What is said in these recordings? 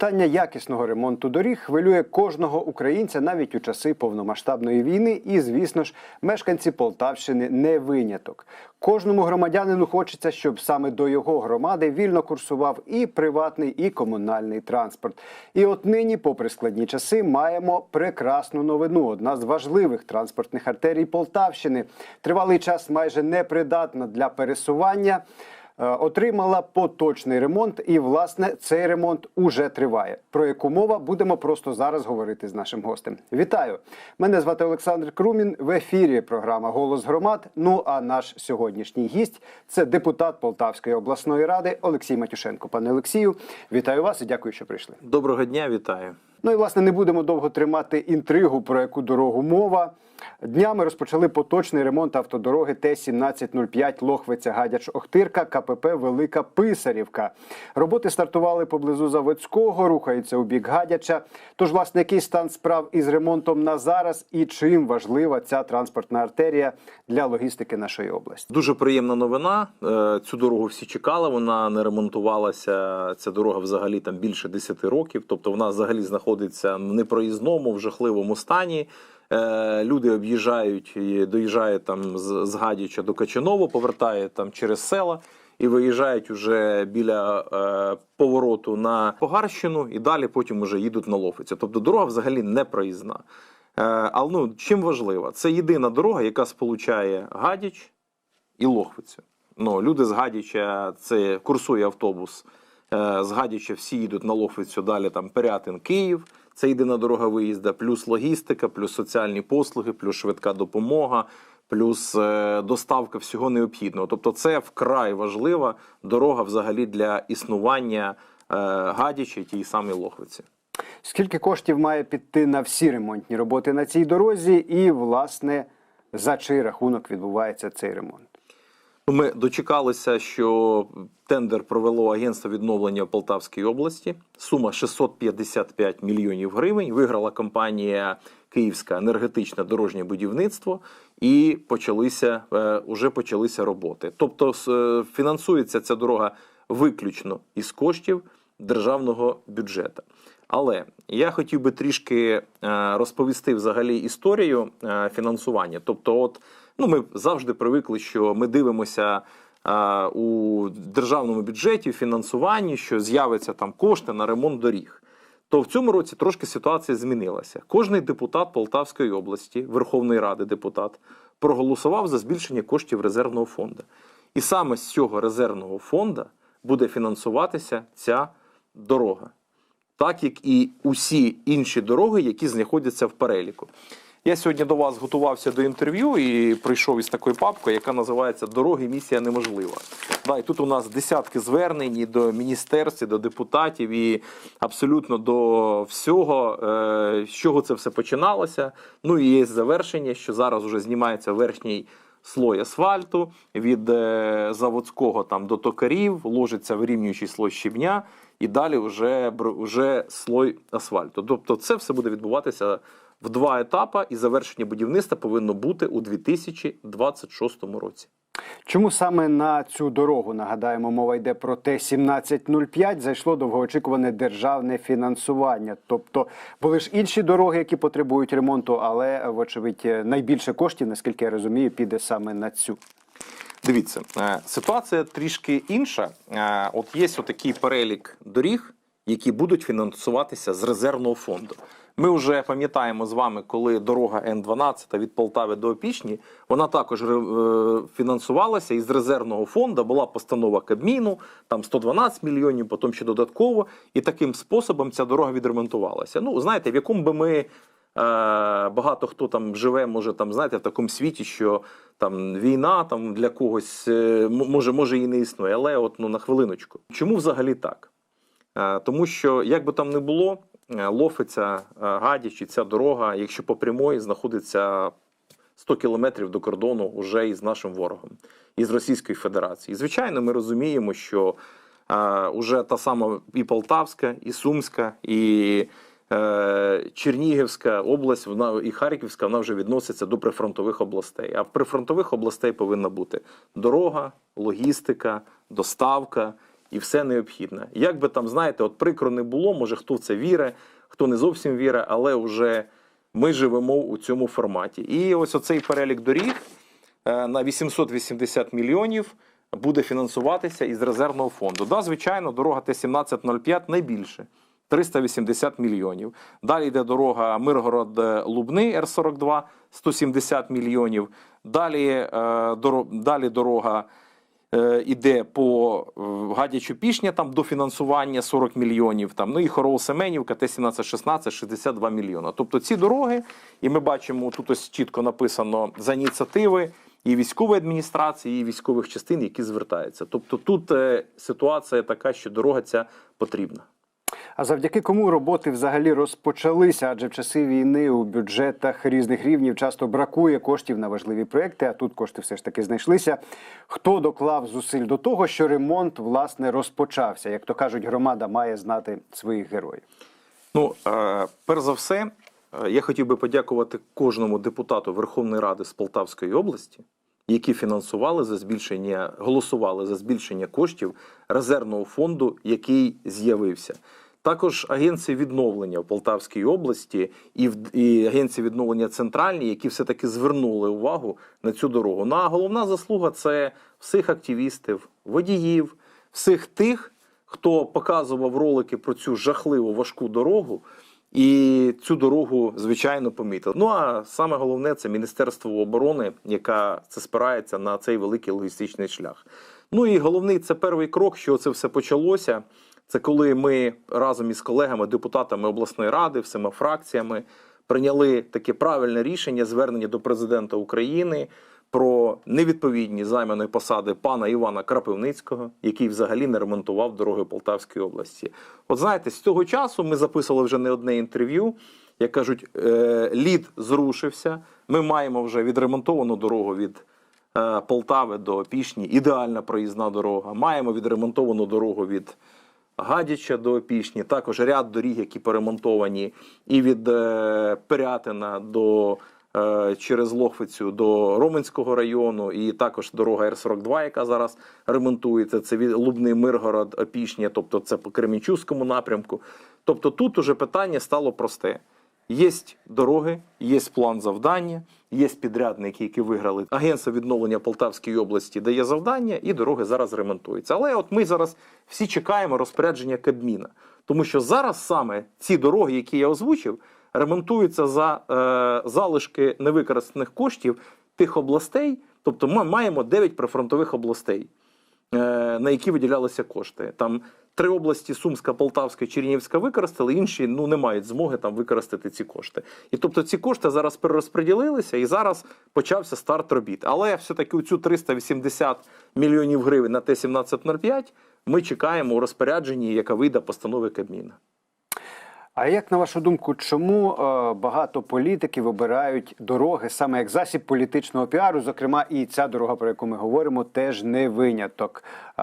Питання якісного ремонту доріг хвилює кожного українця навіть у часи повномасштабної війни. І, звісно ж, мешканці Полтавщини не виняток. Кожному громадянину хочеться, щоб саме до його громади вільно курсував і приватний, і комунальний транспорт. І от нині, попри складні часи, маємо прекрасну новину. Одна з важливих транспортних артерій Полтавщини тривалий час майже непридатна для пересування отримала поточний ремонт, і власне цей ремонт уже триває. Про яку мова будемо просто зараз говорити з нашим гостем. Вітаю! Мене звати Олександр Крумін. В ефірі програма Голос громад. Ну а наш сьогоднішній гість це депутат Полтавської обласної ради Олексій Матюшенко. Пане Олексію, вітаю вас і дякую, що прийшли. Доброго дня, вітаю. Ну і власне не будемо довго тримати інтригу, про яку дорогу мова. Днями розпочали поточний ремонт автодороги Т-1705 Лохвиця Гадяч Охтирка КПП Велика Писарівка. Роботи стартували поблизу Заводського, рухаються у бік Гадяча. Тож, власне, який стан справ із ремонтом на зараз і чим важлива ця транспортна артерія для логістики нашої області? Дуже приємна новина. Е, Цю дорогу всі чекали. Вона не ремонтувалася. Ця дорога взагалі там більше 10 років. Тобто вона взагалі знаходиться в непроїзному, в жахливому стані. Е, Люди об'їжджають і доїжджають там з Гадяча до Качаново, повертають там через села і виїжджають уже біля е, повороту на Погарщину, і далі потім уже їдуть на Лофицю. Тобто дорога взагалі не проїзна. Е, але ну, чим важлива? Це єдина дорога, яка сполучає Гадяч і Лохвицю. Ну, люди з Гадяча, це курсує автобус. Е, всі їдуть на Лохвицю, далі там Пирятин, Київ. Це єдина дорога виїзду, плюс логістика, плюс соціальні послуги, плюс швидка допомога, плюс е, доставка всього необхідного. Тобто, це вкрай важлива дорога взагалі для існування е, Гадяча і тієї самої Лохвиці. Скільки коштів має піти на всі ремонтні роботи на цій дорозі, і власне за чий рахунок відбувається цей ремонт? Ну, Ми дочекалися, що тендер провело агентство відновлення в Полтавській області. Сума 655 мільйонів гривень. Виграла компанія Київське енергетичне дорожнє будівництво, і почалися е, уже почалися роботи. Тобто, е, фінансується ця дорога виключно із коштів державного бюджету. Але я хотів би трішки е, розповісти взагалі історію е, фінансування. Тобто, от ну ми завжди привикли, що ми дивимося у державному бюджеті, фінансуванні, що з'явиться там кошти на ремонт доріг. То в цьому році трошки ситуація змінилася. Кожний депутат Полтавської області, Верховної Ради депутат, проголосував за збільшення коштів резервного фонду. І саме з цього резервного фонду буде фінансуватися ця дорога так як і усі інші дороги, які знаходяться в переліку. Я сьогодні до вас готувався до інтерв'ю і прийшов із такою папкою, яка називається Дороги місія неможлива. Да, і тут у нас десятки звернень і до міністерств, і до депутатів, і абсолютно до всього, е, з чого це все починалося. Ну і є завершення, що зараз вже знімається верхній слой асфальту від е, заводського там до токарів, ложиться вирівнюючий слой щебня, і далі вже, вже слой асфальту. Тобто це все буде відбуватися в два етапи, і завершення будівництва повинно бути у 2026 році. Чому саме на цю дорогу нагадаємо, мова йде про Т-1705, зайшло довгоочікуване державне фінансування. Тобто були ж інші дороги, які потребують ремонту, але вочевидь найбільше коштів, наскільки я розумію, піде саме на цю. Дивіться, е, ситуація трішки інша. Е, От є отакий перелік доріг, які будуть фінансуватися з резервного фонду. Ми вже пам'ятаємо з вами, коли дорога Н-12 від Полтави до Опішні, вона також е, фінансувалася із резервного фонду. Була постанова Кабміну, там 112 мільйонів, потім ще додатково. І таким способом ця дорога відремонтувалася. Ну, знаєте, в якому би ми. Е, Багато хто там живе, може там знаєте, в такому світі, що там війна там для когось е, може, може і не існує, але от ну на хвилиночку. Чому взагалі так? Е, Тому що як би там не було, Лофиця, Гадяч і ця дорога, якщо по прямої, знаходиться 100 кілометрів до кордону уже із нашим ворогом, із Російської Федерації. І, звичайно, ми розуміємо, що уже та сама і Полтавська, і Сумська, і Чернігівська область, вона і Харківська, вона вже відноситься до прифронтових областей. А в прифронтових областей повинна бути дорога, логістика, доставка і все необхідне. Як би там, знаєте, от прикро не було, може хто в це вірить, хто не зовсім вірить, але вже ми живемо у цьому форматі. І ось оцей перелік доріг е, на 880 мільйонів буде фінансуватися із резервного фонду. Да, звичайно, дорога Т-1705 найбільше. 380 мільйонів. Далі йде дорога Миргород-Лубни Р-42, 170 мільйонів. Далі, е, далі дорога е, іде по е, Гадячу Пішня, там до фінансування 40 мільйонів. Там, ну і Хорол Семенівка, Т-17-16, 62 мільйона. Тобто ці дороги, і ми бачимо, тут ось чітко написано за ініціативи і військової адміністрації, і військових частин, які звертаються. Тобто тут ситуація така, що дорога ця потрібна. А завдяки кому роботи взагалі розпочалися? Адже в часи війни у бюджетах різних рівнів часто бракує коштів на важливі проекти. А тут кошти все ж таки знайшлися. Хто доклав зусиль до того, що ремонт власне розпочався? Як то кажуть, громада має знати своїх героїв. Ну, е, перш за все, е, я хотів би подякувати кожному депутату Верховної Ради з Полтавської області, які фінансували за збільшення, голосували за збільшення коштів резервного фонду, який з'явився. Також агенції відновлення в Полтавській області і, в- і агенції відновлення центральні, які все-таки звернули увагу на цю дорогу. Ну, а головна заслуга це всіх активістів, водіїв, всіх тих, хто показував ролики про цю жахливу важку дорогу, і цю дорогу, звичайно, помітили. Ну а саме головне це Міністерство оборони, яка це спирається на цей великий логістичний шлях. Ну і головний це перший крок, що це все почалося. Це коли ми разом із колегами, депутатами обласної ради, всіма фракціями прийняли таке правильне рішення звернення до президента України про невідповідні займаної посади пана Івана Крапивницького, який взагалі не ремонтував дороги Полтавської області. От знаєте, з цього часу ми записували вже не одне інтерв'ю. Як кажуть, е, лід зрушився. Ми маємо вже відремонтовану дорогу від е, Полтави до Пішні, ідеальна проїзна дорога. Маємо відремонтовану дорогу від Гадяча до Опішні, також ряд доріг, які перемонтовані, і від е, Пирятина до е, через Лохвицю до Роменського району, і також дорога Р-42, яка зараз ремонтується. Це від Лубний Миргород, Опішня, тобто це по Кремінчуському напрямку. Тобто тут уже питання стало просте. Є дороги, є план завдання, є підрядники, які виграли. Агентство відновлення Полтавської області дає завдання, і дороги зараз ремонтуються. Але от ми зараз всі чекаємо розпорядження Кабміна, тому що зараз саме ці дороги, які я озвучив, ремонтуються за е, залишки невикористаних коштів тих областей. Тобто ми маємо 9 прифронтових областей, е, на які виділялися кошти. Там три області Сумська, Полтавська, Чернігівська використали, інші ну не мають змоги там використати ці кошти. І тобто ці кошти зараз перерозподілилися, і зараз почався старт робіт. Але все-таки у цю 380 мільйонів гривень на Т-1705 ми чекаємо у розпорядженні, яка вийде постанови Кабміна. А як на вашу думку, чому е, багато політиків обирають дороги саме як засіб політичного піару? Зокрема, і ця дорога, про яку ми говоримо, теж не виняток. Е,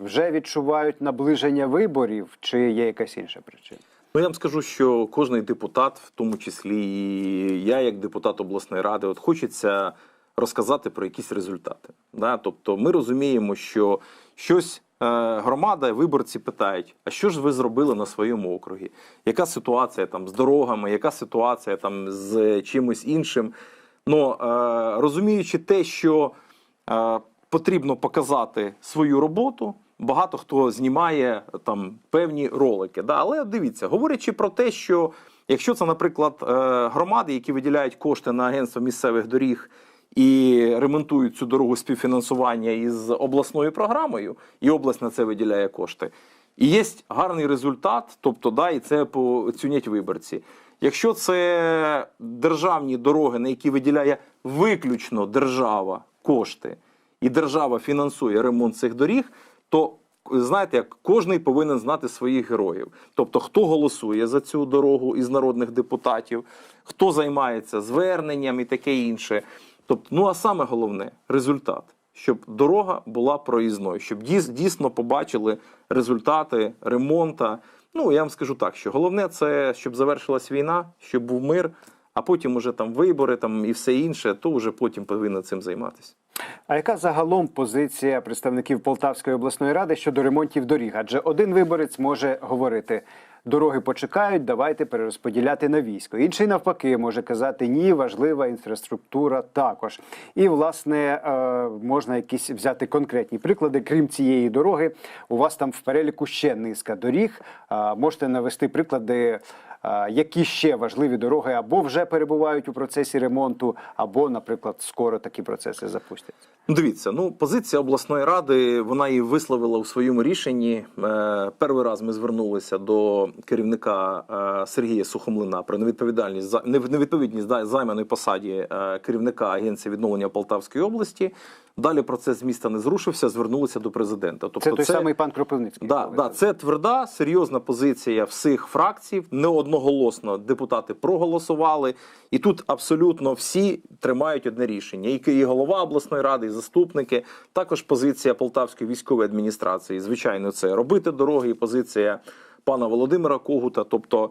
вже відчувають наближення виборів, чи є якась інша причина? Ну, я вам скажу, що кожний депутат, в тому числі і я, як депутат обласної ради, от хочеться розказати про якісь результати. Да? Тобто ми розуміємо, що щось громада, виборці питають: а що ж ви зробили на своєму округі? Яка ситуація там з дорогами, яка ситуація там з чимось іншим? Ну, е, розуміючи те, що е, потрібно показати свою роботу. Багато хто знімає там певні ролики. Да? Але дивіться, говорячи про те, що якщо це, наприклад, е, громади, які виділяють кошти на агентство місцевих доріг і ремонтують цю дорогу співфінансування із обласною програмою, і область на це виділяє кошти. І є гарний результат, тобто да, і це поцінять виборці. Якщо це державні дороги, на які виділяє виключно держава кошти, і держава фінансує ремонт цих доріг, то знаєте, як кожний повинен знати своїх героїв. Тобто, хто голосує за цю дорогу із народних депутатів, хто займається зверненням і таке інше. Тобто, ну а саме головне результат, щоб дорога була проїзною, щоб дійс- дійсно побачили результати ремонта. Ну я вам скажу так, що головне це щоб завершилась війна, щоб був мир, а потім уже там вибори там і все інше, то вже потім повинен цим займатися. А яка загалом позиція представників Полтавської обласної ради щодо ремонтів доріг? Адже один виборець може говорити. Дороги почекають, давайте перерозподіляти на військо. Інший навпаки може казати ні, важлива інфраструктура також. І власне е, можна якісь взяти конкретні приклади. Крім цієї дороги, у вас там в переліку ще низка доріг. Е, Можете навести приклади, які ще важливі дороги або вже перебувають у процесі ремонту, або, наприклад, скоро такі процеси запустяться. Ну, Дивіться, ну позиція обласної ради вона її висловила у своєму рішенні. Е, перший раз ми звернулися до керівника е, Сергія Сухомлина про невідповідальність за невідповідність займаної посаді е, керівника агенції відновлення Полтавської області. Далі процес з міста не зрушився, звернулися до президента. Тобто Це той самий пан Кропивницький. Да, да, це тверда, серйозна позиція всіх фракцій. Не одноголосно депутати проголосували, і тут абсолютно всі тримають одне рішення. І, і голова обласної ради, і заступники. Також позиція Полтавської військової адміністрації. Звичайно, це робити дороги. І позиція пана Володимира Когута. Тобто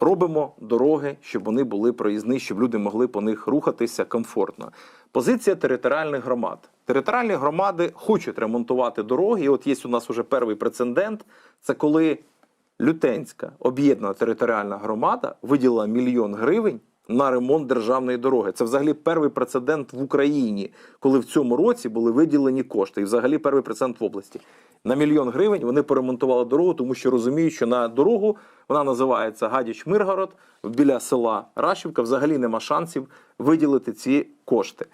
робимо дороги, щоб вони були проїзні, щоб люди могли по них рухатися комфортно. Позиція територіальних громад. Територіальні громади хочуть ремонтувати дороги. І от є у нас уже перший прецедент. Це коли Лютенська об'єднана територіальна громада виділила мільйон гривень на ремонт державної дороги. Це взагалі перший прецедент в Україні, коли в цьому році були виділені кошти. І взагалі перший прецедент в області. На мільйон гривень вони поремонтували дорогу, тому що розуміють, що на дорогу вона називається Гадяч-Миргород біля села Рашівка. Взагалі нема шансів виділити ці кошти.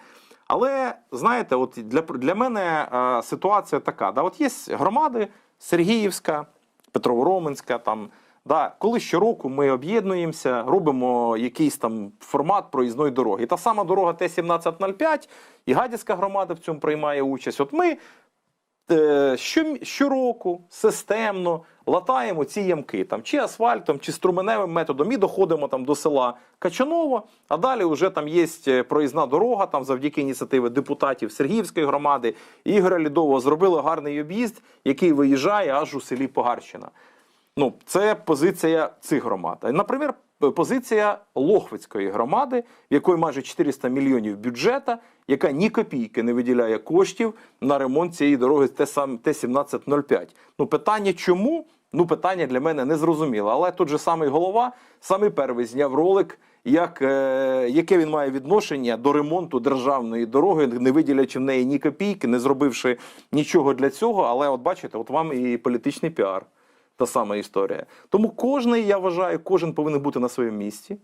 Але знаєте, от для, для мене е, ситуація така: да, от є громади Сергіївська, Петрово-Роменська, там. Да, коли щороку ми об'єднуємося, робимо якийсь там формат проїзної дороги. Та сама дорога Т-1705, і Гадяцька громада в цьому приймає участь. От ми щороку системно латаємо ці ямки, там, чи асфальтом, чи струменевим методом, і доходимо там, до села Качаново, а далі вже там є е, проїзна дорога, там завдяки ініціативи депутатів Сергіївської громади, Ігоря Лідового зробили гарний об'їзд, який виїжджає аж у селі Погарщина. Ну, це позиція цих громад. Наприклад, позиція Лохвицької громади, в якої майже 400 мільйонів бюджета, яка ні копійки не виділяє коштів на ремонт цієї дороги Т-1705. Ну, питання чому? Ну, питання для мене не зрозуміло. Але тут же самий голова, самий перший зняв ролик, як, е, яке він має відношення до ремонту державної дороги, не виділячи в неї ні копійки, не зробивши нічого для цього. Але от бачите, от вам і політичний піар та сама історія. Тому кожний, я вважаю, кожен повинен бути на своєму місці,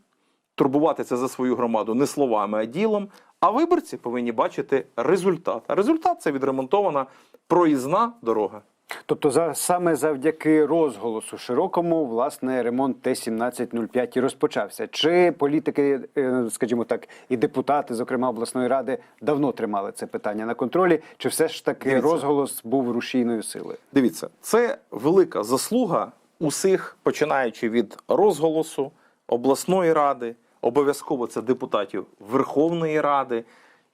турбуватися за свою громаду не словами, а ділом. А виборці повинні бачити результат. А результат це відремонтована проїзна дорога. Тобто, за саме завдяки розголосу широкому, власне, ремонт Т-1705 і розпочався. Чи політики, е, скажімо так, і депутати, зокрема обласної ради, давно тримали це питання на контролі? Чи все ж таки Дивіться. розголос був рушійною силою? Дивіться, це велика заслуга усіх, починаючи від розголосу обласної ради, обов'язково це депутатів Верховної Ради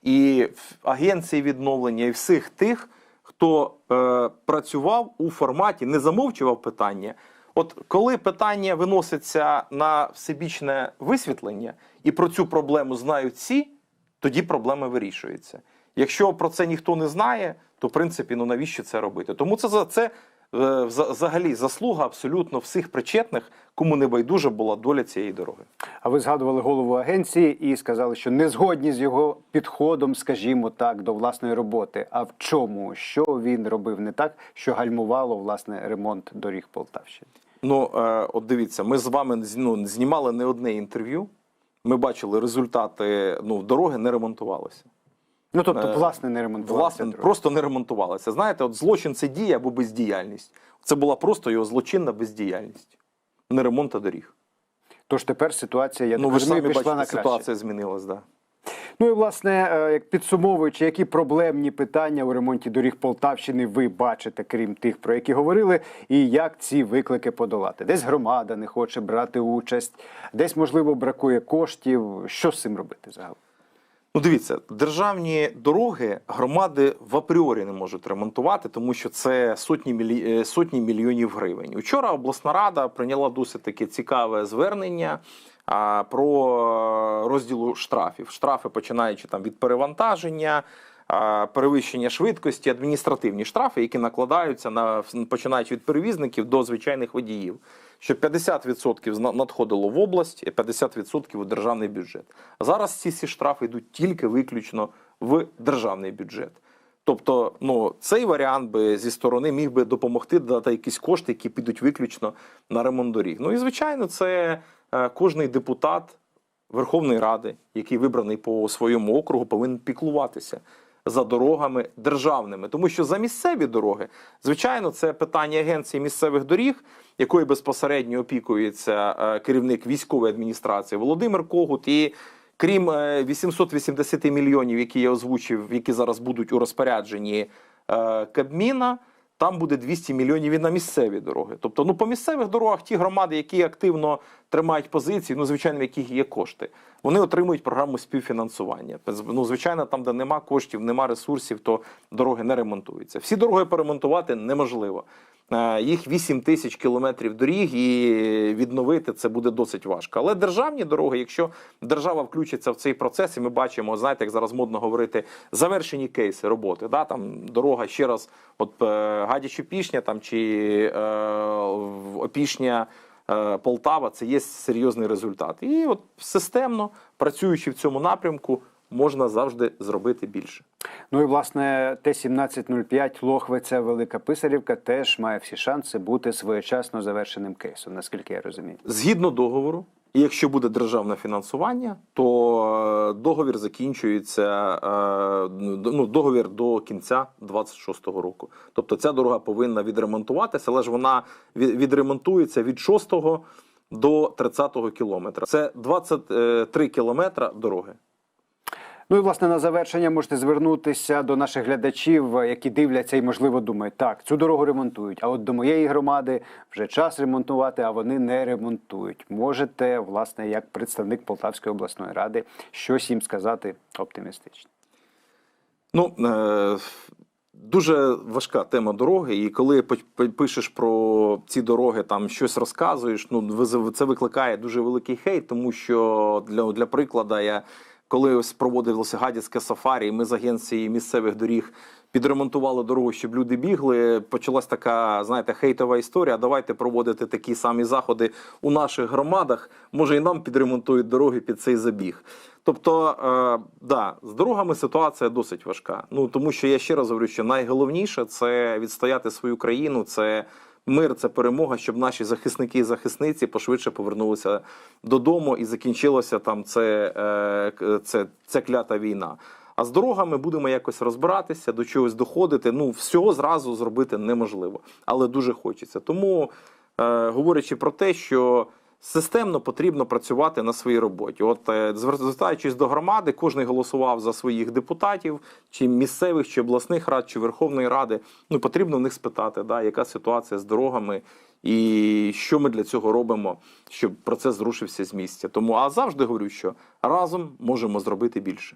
і агенції відновлення, і всіх тих, хто е, працював у форматі, не замовчував питання. От коли питання виноситься на всебічне висвітлення, і про цю проблему знають всі, тоді проблема вирішується. Якщо про це ніхто не знає, то в принципі ну навіщо це робити? Тому це за це взагалі заслуга абсолютно всіх причетних, кому не байдужа була доля цієї дороги. А ви згадували голову агенції і сказали, що не згодні з його підходом, скажімо так, до власної роботи. А в чому? Що він робив не так, що гальмувало власне ремонт доріг Полтавщини? Ну е, от дивіться, ми з вами ну, знімали не одне інтерв'ю. Ми бачили результати. Ну, дороги не ремонтувалися. Ну тобто, Е, власне, не ремонтувалися Власне, просто не ремонтувалися. Знаєте, от злочин це дія або бездіяльність. Це була просто його злочинна бездіяльність, не ремонт доріг. Тож тепер ситуація, я ну так ви розумію, самі пішла бачите, на краще. ситуація змінилась. Да. Ну і власне, е, як підсумовуючи, які проблемні питання у ремонті доріг Полтавщини ви бачите, крім тих, про які говорили, і як ці виклики подолати? Десь громада не хоче брати участь, десь можливо бракує коштів. Що з цим робити загалом? Ну, дивіться, державні дороги громади в апріорі не можуть ремонтувати, тому що це сотні, мілі... е, сотні мільйонів гривень. Учора обласна рада прийняла досить таке цікаве звернення а, про розділу штрафів. Штрафи починаючи там від перевантаження. е, перевищення швидкості, адміністративні штрафи, які накладаються на починаючи від перевізників до звичайних водіїв. Щоб 50% зна- надходило в область, і 50% у державний бюджет. Зараз ці всі штрафи йдуть тільки виключно в державний бюджет. Тобто, ну цей варіант би зі сторони міг би допомогти дати якісь кошти, які підуть виключно на ремонт доріг. Ну і звичайно, це е, кожний депутат Верховної Ради, який вибраний по своєму округу, повинен піклуватися за дорогами державними, тому що за місцеві дороги, звичайно, це питання агенції місцевих доріг, якою безпосередньо опікується е, керівник військової адміністрації Володимир Когут. І крім е, 880 мільйонів, які я озвучив, які зараз будуть у розпорядженні е, Кабміна. Там буде 200 мільйонів і на місцеві дороги. Тобто, ну по місцевих дорогах ті громади, які активно тримають позиції, ну звичайно, в яких є кошти, вони отримують програму співфінансування. Ну, звичайно, там, де нема коштів, нема ресурсів, то дороги не ремонтуються. Всі дороги поремонтувати неможливо. Е, Їх 8 тисяч кілометрів доріг, і відновити це буде досить важко. Але державні дороги, якщо держава включиться в цей процес, і ми бачимо, знаєте, як зараз модно говорити, завершені кейси роботи. Да? Там дорога ще раз, от е, Гадячі Пішня там чи е, Опішня. е, Полтава це є серйозний результат. І от системно працюючи в цьому напрямку, можна завжди зробити більше. Ну і власне Т-1705 Лохвиця Велика Писарівка теж має всі шанси бути своєчасно завершеним кейсом, наскільки я розумію. Згідно договору, і якщо буде державне фінансування, то е, договір закінчується е, ну, договір до кінця 26-го року. Тобто ця дорога повинна відремонтуватися, але ж вона відремонтується від 6-го до 30-го кілометра. Це 23 кілометра дороги. Ну і власне на завершення можете звернутися до наших глядачів, які дивляться і можливо думають, так цю дорогу ремонтують. А от до моєї громади вже час ремонтувати, а вони не ремонтують. Можете, власне, як представник Полтавської обласної ради, щось їм сказати оптимістично. Ну е, дуже важка тема дороги, і коли пишеш про ці дороги, там щось розказуєш. Ну це викликає дуже великий хейт, тому що для, для прикладу я. Коли ось проводилося гадяцьке сафарі, і ми з агенції місцевих доріг підремонтували дорогу, щоб люди бігли. Почалась така, знаєте, хейтова історія. Давайте проводити такі самі заходи у наших громадах. Може, і нам підремонтують дороги під цей забіг. Тобто, е, да, з дорогами ситуація досить важка. Ну тому що я ще раз говорю, що найголовніше це відстояти свою країну, це мир, це перемога, щоб наші захисники і захисниці пошвидше повернулися додому і закінчилося там це, е, це, це клята війна. А з дорогами будемо якось розбиратися, до чогось доходити. Ну, всього зразу зробити неможливо, але дуже хочеться. Тому, е, говорячи про те, що системно потрібно працювати на своїй роботі. От е, звертаючись до громади, кожен голосував за своїх депутатів, чи місцевих, чи обласних рад, чи Верховної Ради. Ну потрібно в них спитати, да, яка ситуація з дорогами. І що ми для цього робимо, щоб процес зрушився з місця. Тому а завжди говорю, що разом можемо зробити більше.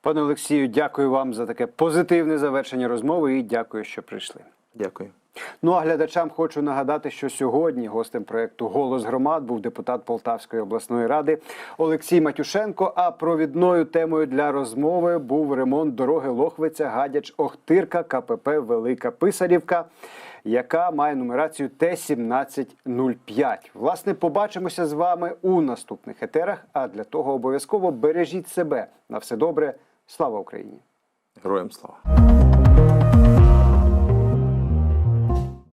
Пане Олексію, дякую вам за таке позитивне завершення розмови і дякую, що прийшли. Дякую. Ну а глядачам хочу нагадати, що сьогодні гостем проекту Голос громад був депутат Полтавської обласної ради Олексій Матюшенко. А провідною темою для розмови був ремонт дороги Лохвиця Гадяч Охтирка КПП Велика Писарівка, яка має нумерацію Т-1705. Власне, побачимося з вами у наступних етерах. А для того обов'язково бережіть себе на все добре. Слава Україні! Героям слава!